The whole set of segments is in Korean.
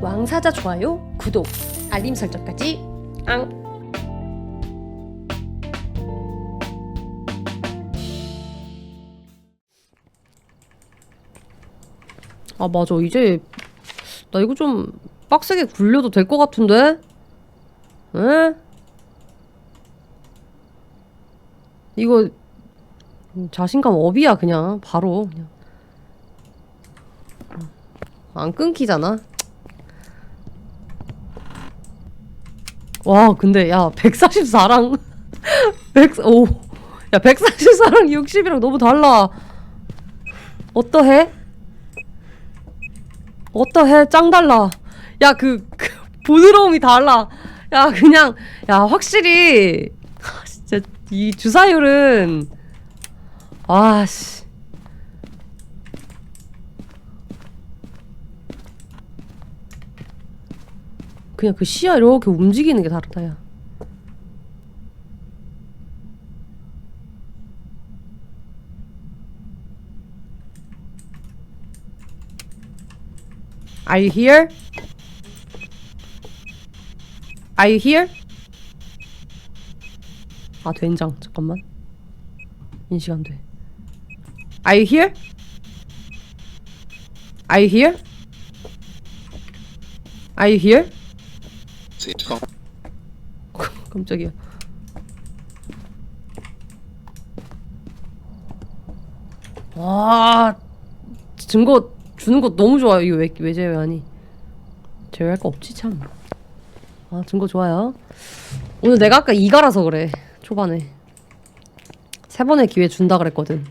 왕사자 좋아요, 구독, 알림 설정까지 앙. 아 맞아 이제 나 이거 좀 빡세게 굴려도 될 것 같은데? 에? 이거 자신감 업이야 그냥 바로 그냥 안 끊기잖아 와 근데 야 144랑 100, 오, 야 144랑 60이랑 너무 달라 어떠해? 어떠해? 짱 달라 야그 그, 부드러움이 달라 야 그냥 야 확실히 아, 진짜 이 주사율은 아씨 그냥 그 시야 이렇게 움직이는 게 다르다 야 Are you here? Are you here? 아 된장 잠깐만 인식 안 돼. Are you here? Are you here? Are you here? Sí, no. 깜짝이야. 와 증거 주는 거 너무 좋아요. 이거 왜, 왜 제외하니? 제외할 거 없지 참. 아 증거 좋아요. 오늘 내가 아까 이가라서 그래 초반에 세 번의 기회 준다 그랬거든.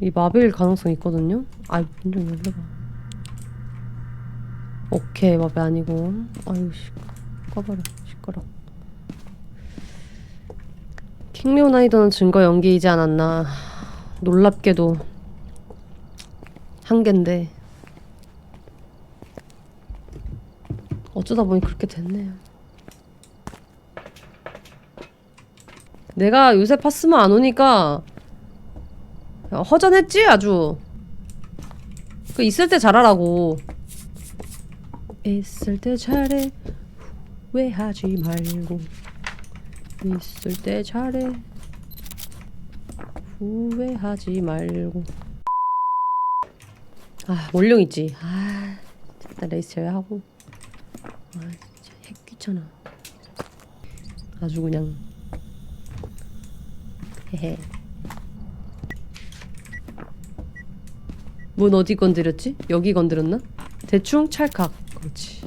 이 마비일 가능성 있거든요. 아, 문좀 열려봐. 오케이, 마비 아니고. 아유, 씨, 꺼버려. 시끄러. 킹리오나이더는 증거 연기이지 않았나. 놀랍게도 한 갠데. 어쩌다 보니 그렇게 됐네요. 내가 요새 파스만 안 오니까 야, 허전했지 아주. 그 있을 때 잘하라고. 있을 때 잘해 후회하지 말고. 있을 때 잘해 후회하지 말고. 아 원룡 있지. 아 일단 레이스 제외하고. 아 진짜 핵 귀찮아. 아주 그냥. 헤헤 문 어디 건드렸지? 여기 건드렸나? 대충 찰칵 그렇지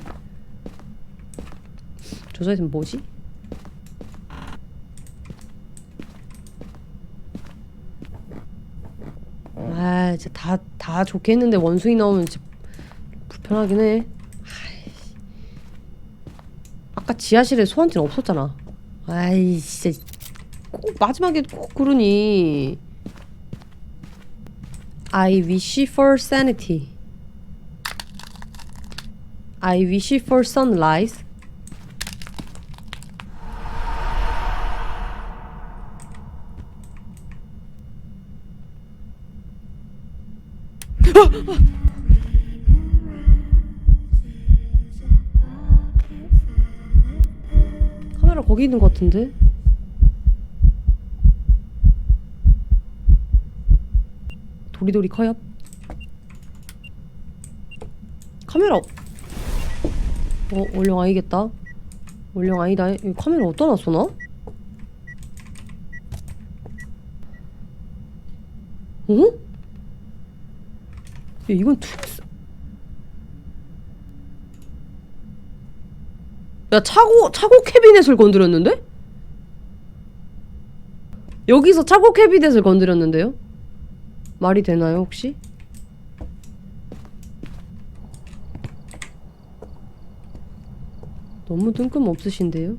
조사했으면 뭐지? 아 진짜 다, 다 좋게 했는데 원숭이 나오면 진짜 불편하긴 해 아이씨. 아까 지하실에 소환진 없었잖아 아이 진짜 꼭 마지막에 꼭 그러니 I wish for sanity. I wish for sunrise. 카메라 거기 있는 것 같은데? 도리도리 커요? 카메라 어 원령 아니겠다 원령 아니다 이 카메라 어디다 놨어 나? 어? 야 이건 투스 야 차고 차고 캐비넷을 건드렸는데? 여기서 차고 캐비넷을 건드렸는데요? 말이 되나요 혹시? 너무 뜬금없으신데요?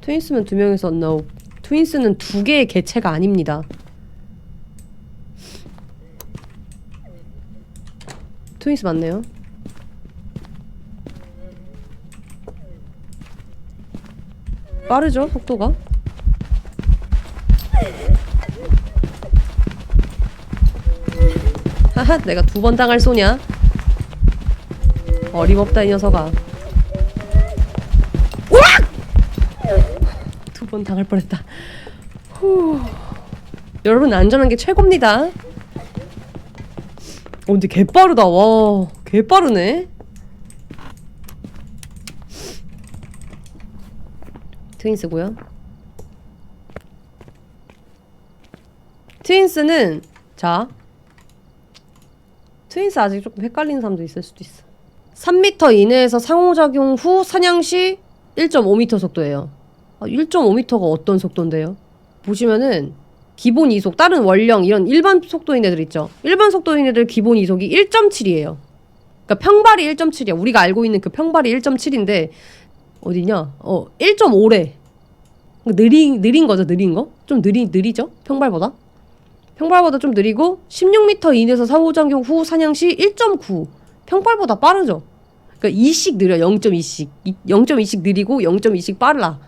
트윈스면 두 명이서 no. 트윈스는 두 개의 개체가 아닙니다. 트윈스 맞네요. 빠르죠 속도가? 내가 두 번 당할 소냐? 어림없다 이 녀석아. 두 번 당할 뻔했다. 후. 여러분 안전한 게 최고입니다. 어, 근데 개 빠르다. 와, 개 빠르네. 트윈스고요. 트윈스는 자 트윈스 아직 조금 헷갈리는 사람도 있을 수도 있어. 3m 이내에서 상호작용 후 사냥 시 1.5m 속도예요. 아, 1.5m가 어떤 속도인데요? 보시면은 기본 이속, 다른 원령 이런 일반 속도인 애들 있죠. 일반 속도인 애들 기본 이속이 1.7이에요. 그러니까 평발이 1.7이야. 우리가 알고 있는 그 평발이 1.7인데 어디냐? 어, 1.5래. 느린 느린 거죠, 느린 거? 좀 느리 느리죠? 평발보다? 평발보다 좀 느리고 16m 이내에서 상호작용 후 사냥 시 1.9. 평발보다 빠르죠. 그러니까 2씩 느려 0.2씩 0.2씩 느리고 0.2씩 빨라.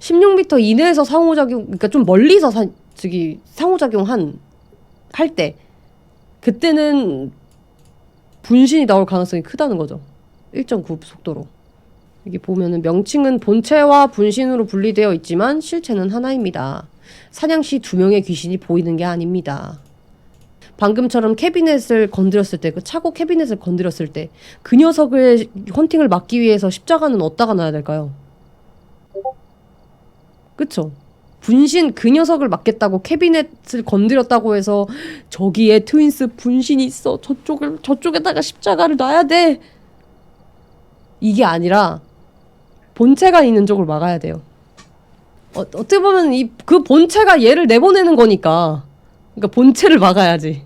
16m 이내에서 상호작용 그러니까 좀 멀리서 사, 저기 상호작용 한 할 때 그때는 분신이 나올 가능성이 크다는 거죠. 1.9 속도로. 여기 보면은 명칭은 본체와 분신으로 분리되어 있지만 실체는 하나입니다. 사냥 시 두 명의 귀신이 보이는 게 아닙니다. 방금처럼 캐비넷을 건드렸을 때, 그 차고 캐비넷을 건드렸을 때, 그 녀석을 헌팅을 막기 위해서 십자가는 어디다가 놔야 될까요? 그쵸? 분신 그 녀석을 막겠다고 캐비넷을 건드렸다고 해서 저기에 트윈스 분신이 있어. 저쪽을 저쪽에다가 십자가를 놔야 돼. 이게 아니라 본체가 있는 쪽을 막아야 돼요. 어, 어떻게 보면 이 그 본체가 얘를 내보내는 거니까. 그러니까 본체를 막아야지.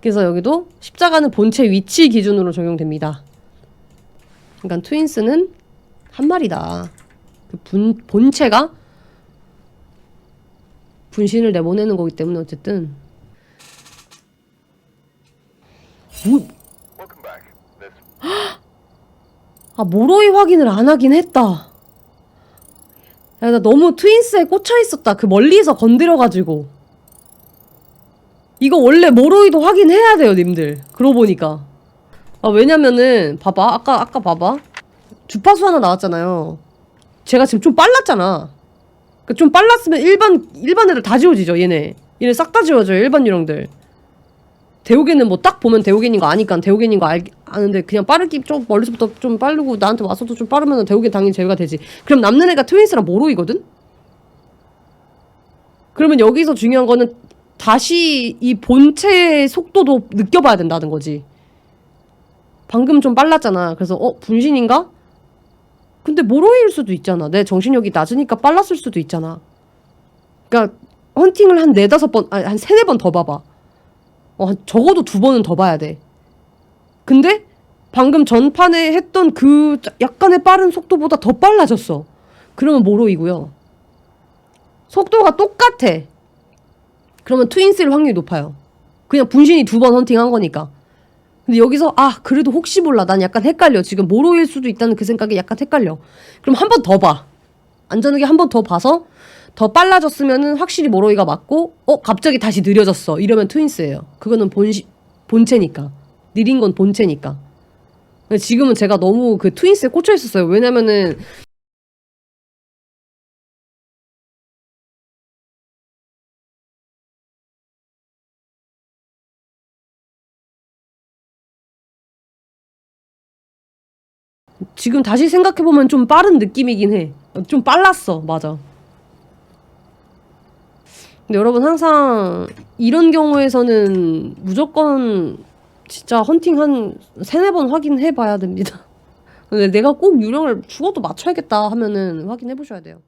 그래서 여기도 십자가는 본체 위치 기준으로 적용됩니다. 그러니까 트윈스는 한 마리다. 그 분, 본체가 분신을 내보내는 거기 때문에 어쨌든 뭐, 아 모로이 확인을 안 하긴 했다. 야, 나 너무 트윈스에 꽂혀 있었다. 그 멀리서 건드려가지고. 이거 원래 모로이도 확인해야 돼요, 님들. 그러고 보니까. 아, 왜냐면은, 봐봐. 아까, 아까 봐봐. 주파수 하나 나왔잖아요. 제가 지금 좀 빨랐잖아. 그 좀 빨랐으면 일반, 일반 애들 다 지워지죠, 얘네. 얘네 싹 다 지워져요, 일반 유령들. 대우개는 뭐 딱 보면 대우개인 거 아니까 대우개인 거 알, 아는데 그냥 빠르기 좀 멀리서부터 좀 빠르고 나한테 와서도 좀 빠르면 대우개 당연히 제외가 되지. 그럼 남는 애가 트윈스랑 모로이거든? 그러면 여기서 중요한 거는 다시 이 본체의 속도도 느껴봐야 된다는 거지. 방금 좀 빨랐잖아. 그래서 어 분신인가? 근데 모로이일 수도 있잖아. 내 정신력이 낮으니까 빨랐을 수도 있잖아. 그러니까 헌팅을 한 네다섯 번, 아니 한 세네 번 더 봐봐. 어, 한- 적어도 두 번은 더 봐야 돼. 근데 방금 전판에 했던 그 약간의 빠른 속도보다 더 빨라졌어. 그러면 모로이고요. 속도가 똑같아. 그러면 트윈스일 확률이 높아요. 그냥 분신이 두 번 헌팅한 거니까. 근데 여기서 아 그래도 혹시 몰라 난 약간 헷갈려 지금 모로일 수도 있다는 그 생각이 약간 헷갈려 그럼 한 번 더 봐 안전하게 한 번 더 봐서 더 빨라졌으면은 확실히 모로이가 맞고 어 갑자기 다시 느려졌어 이러면 트윈스예요 그거는 본시 본체니까 느린 건 본체니까 지금은 제가 너무 그 트윈스에 꽂혀 있었어요 왜냐면은 지금 다시 생각해보면 좀 빠른 느낌이긴 해. 좀 빨랐어. 맞아. 근데 여러분 항상 이런 경우에서는 무조건 진짜 헌팅 한 세네 번 확인해 봐야 됩니다. 근데 내가 꼭 유령을 죽어도 맞춰야겠다 하면은 확인해 보셔야 돼요.